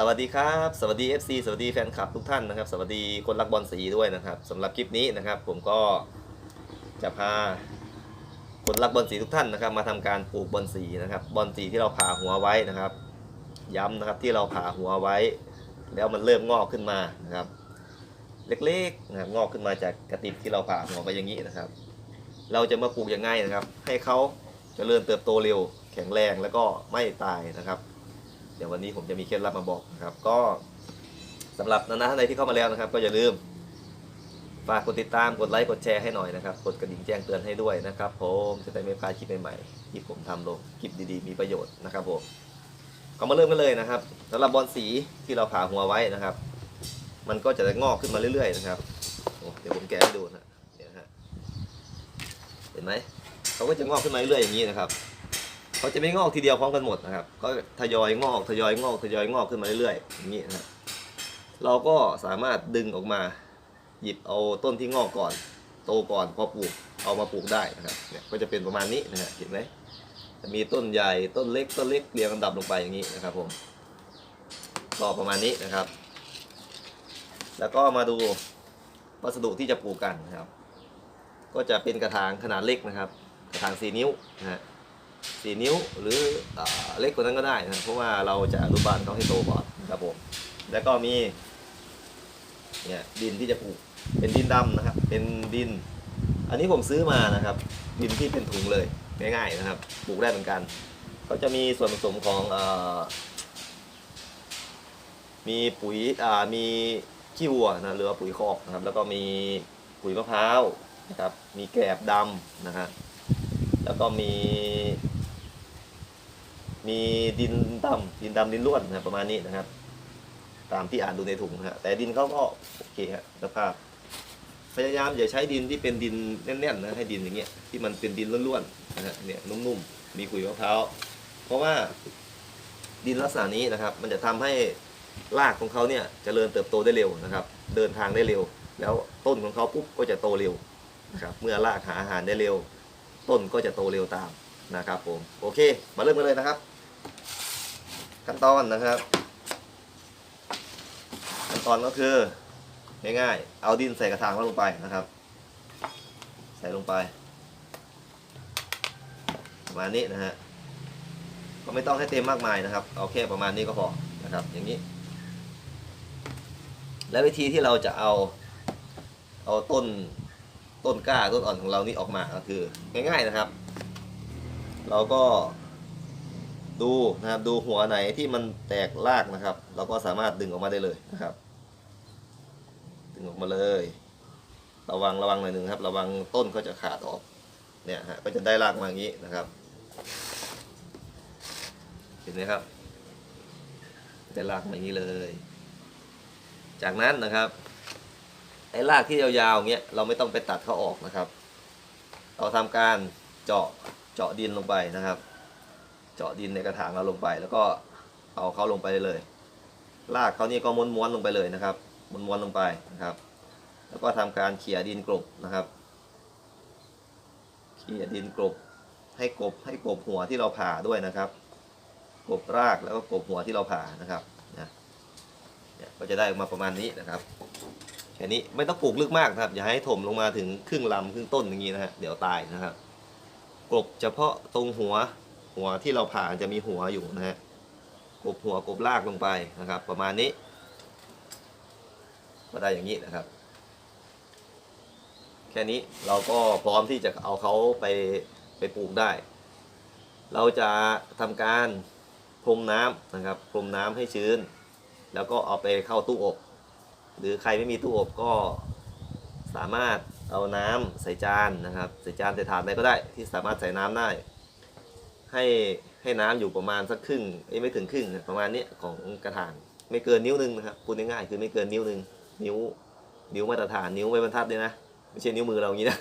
สวัสดีครับ สวัสดี FC สวัสดีแฟนคลับทุกท่านนะครับ สวัสดีคนรักบอลสีด้วยนะครับสำหรับคลิปนี้นะครับ ผมก็จะพาคนรักบอลสีทุกท่านนะครับ มาทำการปลูกบอลสีนะครับบอลสีที่เราผ่าหัวไว้นะครับ ย้ำนะครับที่เราผ่าหัวไว้ แล้วมันเริ่มงอกขึ้นมานะครับ เล็กๆนะครับงอกขึ้นมาจากกระติกที่เราผ่าหัวไปอย่างนี้นะครับ เราจะมาปลูกยังไงนะครับ ให้เขาเจริญเติบโตเร็ว แข็งแรงแล้วก็ไม่ตายนะครับ เดี๋ยววันนี้ผมจะมีเคล็ดลับมาบอกนะครับ ก็สำหรับนานาท่านใดที่เข้ามาแล้วนะครับ ก็อย่าลืมฝากกดติดตามกดไลค์กดแชร์ให้หน่อยนะครับ กดกระดิ่งแจ้งเตือนให้ด้วยนะครับ ผมจะได้ไม่พลาดคลิปใหม่ๆที่ผมทำลงคลิปดีๆ มีประโยชน์นะครับผมก็มาเริ่มกันเลยนะครับสำหรับบอลสีที่เราผ่าหัวไว้นะครับ มันก็จะงอกขึ้นมาเรื่อย ๆ นะครับเดี๋ยวผมแกะให้ดูนะเนี่ยนะฮะเห็นไหมเขาก็จะงอกขึ้นมาเรื่อยๆอย่างนี้นะครับ เขาจะไม่งอกทีเดียวพร้อมกันหมดนะครับ ก็ทยอยงอกทยอยงอกทยอยงอกขึ้นมาเรื่อยๆอย่างนี้นะครับเราก็สามารถดึงออกมา หยิบเอาต้นที่งอกก่อน โตก่อนพอปลูกเอามาปลูกได้นะครับเนี่ยก็จะเป็นประมาณนี้นะฮะเห็นไหมจะมีต้นใหญ่ต้นเล็กต้นเล็กเรียงลำดับลงไปอย่างนี้นะครับผมก็ประมาณนี้นะครับ แล้วก็มาดูวัสดุที่จะปลูกกันนะครับ ก็จะเป็นกระถางขนาดเล็กนะครับ กระถาง4นิ้วนะฮะ สี่นิ้วหรืออเล็กกว่านั้นก็ได้นะเพราะว่าเราจะอนุบาลเขาให้โตก่อนครับผมแล้วก็มีเนี่ยดินที่จะปลูกเป็นดินดำนะครับ เป็นดิน อันนี้ผมซื้อมานะครับ ดินที่เป็นถุงเลยง่ายๆนะครับปลูกได้เหมือนกันก็จะมีส่วนผสมของอมีปุ๋ยมีขี้วัวนะหรือว่าปุ๋ยคอกนะครับ แล้วก็มีปุ๋ยมะพร้าวนะครับ มีแกลบดำนะฮะแล้วก็มี มีดินดำดินดำดินร่วนนะครับประมาณนี้นะครับ ตามที่อ่านดูในถุงฮะแต่ดินเขาก็โอเคครับสภาพ พยายามอย่าใช้ดินที่เป็นดินแน่นๆนะให้ดินอย่างเงี้ยที่มันเป็นดินร่วนๆนะฮะเนี่ยนุ่มๆมีขุยมะพร้าวเพราะว่าดินลักษณะนี้นะครับ มันจะทำให้รากของเขาเนี่ยจเจริญเติบโตได้เร็วนะครับ เดินทางได้เร็ว แล้วต้นของเขาปุ๊บก็จะโตเร็วนะครับ เมื่อรากหาอาหารได้เร็ว ต้นก็จะโตเร็วตาม นะครับผมโอเค มาเริ่มกันเลยนะครับ ขั้นตอนนะครับ ขั้นตอนก็คือง่ายๆเอาดินใส่กระถางลงไปนะครับ ใส่ลงไปประมาณนี้นะฮะก็ไม่ต้องให้เต็มมากมายนะครับ เอาแค่ประมาณนี้ก็พอนะครับ อย่างนี้ และวิธีที่เราจะเอาเอาต้นต้นกล้าต้นอ่อนของเรานี่ออกมาก็คือง่ายๆนะครับ เราก็ดูนะครับดูหัวไหนที่มันแตกรากนะครับ เราก็สามารถดึงออกมาได้เลยนะครับ ดึงออกมาเลย ระวังระวังหน่อยหนึ่งครับ ระวังต้นเขาจะขาดออกเนี่ยฮะก็จะได้รากมาอย่างนี้นะครับ เห็นไหมครับได้รากมาอย่างนี้เลย จากนั้นนะครับไอ้รากที่ยาวๆอย่างเงี้ยเราไม่ต้องไปตัดเขาออกนะครับ เราทำการเจาะ เจาะดินลงไปนะครับ เจาะดินในกระถางเราลงไป แล้วก็เอาเขาลงไปเลยลากเขานี่ก็ม้วนๆลงไปเลยนะครับม้วนๆลงไปนะครับ แล้วก็ทำการเขี่ยดินกลบนะครับเขี่ยดินกลบให้กบให้กบหัวที่เราผ่าด้วยนะครับกบรากแล้วก็กบหัวที่เราผ่านะครับนะเนี่ยก็จะได้ออกมาประมาณนี้นะครับแค่นี้ไม่ต้องปลูกลึกมากนะครับ อย่าให้ถมลงมาถึงครึ่งลำครึ่งต้นอย่างนี้นะฮะเดี๋ยวตายนะครับ กบเฉพาะตรงหัวหัวที่เราผ่าจะมีหัวอยู่นะฮะกบหัวกบลากลงไปนะครับ ประมาณนี้ก็ได้อย่างนี้นะครับ แค่นี้เราก็พร้อมที่จะเอาเขาไปไปปลูกได้ เราจะทำการพรมน้ำนะครับพรมน้ำให้ชื้น แล้วก็เอาไปเข้าตู้อบ หรือใครไม่มีตู้อบก็สามารถ เอาน้ำใส่จานนะครับใส่จานใส่ถาดอะไรก็ได้ที่สามารถใส่น้ำได้ ให้ให้น้ำอยู่ประมาณสักครึ่งไม่ถึงครึ่งประมาณนี้ของกระถางไม่เกินนิ้วหนึงนะครับพูดง่ายๆคือไม่เกินนิ้วหนึงนิ้วนิ้วมาตรฐานนิ้วไม่บรรทัดเลยนะไม่ใช่นิ้วมือเราอย่างนี้นะ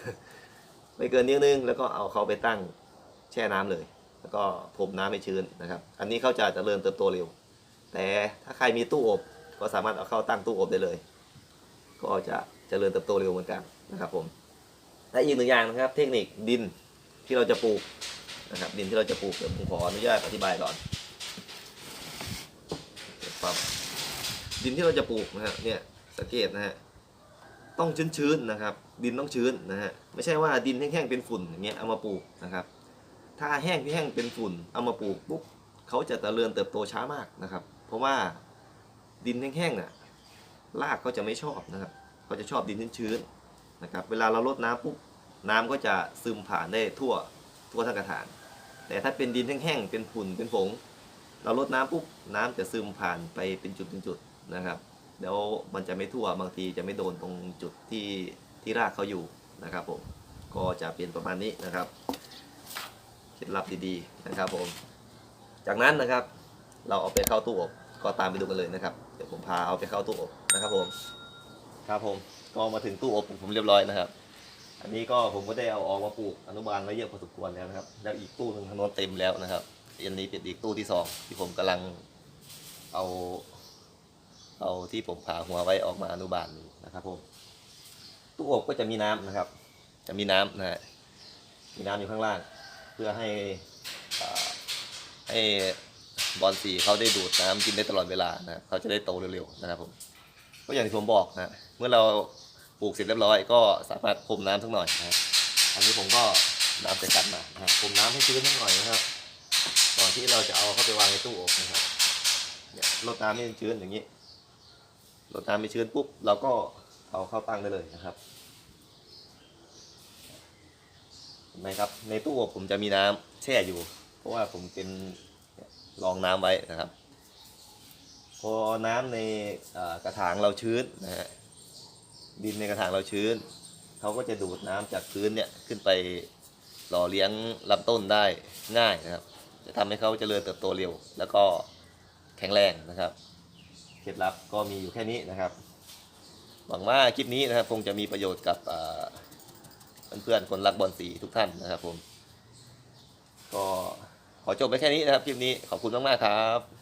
ไม่เกินนิ้วหนึงแล้วก็เอาเขาไปตั้งแช่น้ำเลย แล้วก็พรมน้ำให้ชื้นนะครับ อันนี้เขาจะเจริญเติบโตเร็ว แต่ถ้าใครมีตู้อบก็สามารถเอาเข้าตั้งตู้อบได้เลย ก็จะเจริญเติบโตเร็วเหมือนกัน นะครับผมและอีกหนึ่งอย่างนะครับ เทคนิคดินที่เราจะปลูกนะครับ ดินที่เราจะปลูกเดี๋ยวผมขออนุญาตอธิบายก่อนดินที่เราจะปลูกนะฮะเนี่ยสังเกตนะฮะต้องชื้นๆนะครับ ดินต้องชื้นนะฮะไม่ใช่ว่าดินแห้งๆเป็นฝุ่นอย่างเงี้ยเอามาปลูกนะครับ ถ้าแห้งที่แห้งเป็นฝุ่นเอามาปลูกปุ๊บเขาจะเจริญเติบโตช้ามากนะครับ เพราะว่าดินแห้งๆน่ะรากเขาจะไม่ชอบนะครับเขาจะชอบดินชื้นๆ นะครับเวลาเราลดน้ำปุ๊บน้ำก็จะซึมผ่านได้ทั่วทั่วทั้งกระถาง แต่ถ้าเป็นดินแห้งๆเป็นฝุ่นเป็นผง เราลดน้ำปุ๊บน้ำจะซึมผ่านไปเป็นจุดเป็นจุดนะครับเดี๋ยวมันจะไม่ทั่วบางทีจะไม่โดนตรงจุดที่ที่รากเขาอยู่นะครับผมก็จะเป็นประมาณนี้นะครับเคล็ดลับดีๆนะครับผม จากนั้นนะครับ เราเอาไปเข้าตู้อบก็ตามไปดูกันเลยนะครับ เดี๋ยวผมพาเอาไปเข้าตู้อบนะครับผม ครับผมก็มาถึงตู้อบของผมเรียบร้อยนะครับ อันนี้ก็ผมก็ได้เอาออกมาปลูกอนุบาลไว้เยอะพอสมควรแล้วนะครับ แล้วอีกตู้หนึ่งทางโน้นเต็มแล้วนะครับอันนี้เป็นอีกตู้ที่สองที่ผมกำลังเอา เอาที่ผมผ่าหัวไว้ออกมาอนุบาลอยู่นะครับผมตู้อบก็จะมีน้ำนะครับ จะมีน้ำนะฮะมีน้ำอยู่ข้างล่าง เพื่อให้ให้บอลสีเขาได้ดูดน้ำกินได้ตลอดเวลานะเขาจะได้โตเร็วๆนะครับผม ก็อย่างที่ผมบอกนะเมื่อเราปลูกเสร็จเรียบร้อยก็สามารถพรมน้ำสักหน่อยนะครับอันนี้ผมก็น้ำจะกันมานะครับพรมน้ำให้ชื้นสักหน่อยนะครับก่อนที่เราจะเอาเข้าไปวางในตู้อบนะครับเนี่ยรดน้ำให้ชื้นอย่างนี้รดน้ำไม่ชื้นปุ๊บเราก็เอาเข้าตั้งได้เลยนะครับเห็นไหมครับ ในตู้อบผมจะมีน้ำแช่อยู่ เพราะว่าผมเป็นรองน้ำไว้นะครับ พอน้ำในกระถางเราชื้นนะฮะดินในกระถางเราชื้นเขาก็จะดูดน้ำจากพื้นเนี่ยขึ้นไปหล่อเลี้ยงลำต้นได้ง่ายนะครับ จะทำให้เขาเจริญเติบโตเร็ว แล้วก็แข็งแรงนะครับเคล็ดลับก็มีอยู่แค่นี้นะครับ หวังว่าคลิปนี้นะครับคงจะมีประโยชน์กับเพื่อนๆคนรักบอลสีทุกท่านนะครับผม ก็ขอจบไปแค่นี้นะครับคลิปนี้ขอบคุณมากๆครับ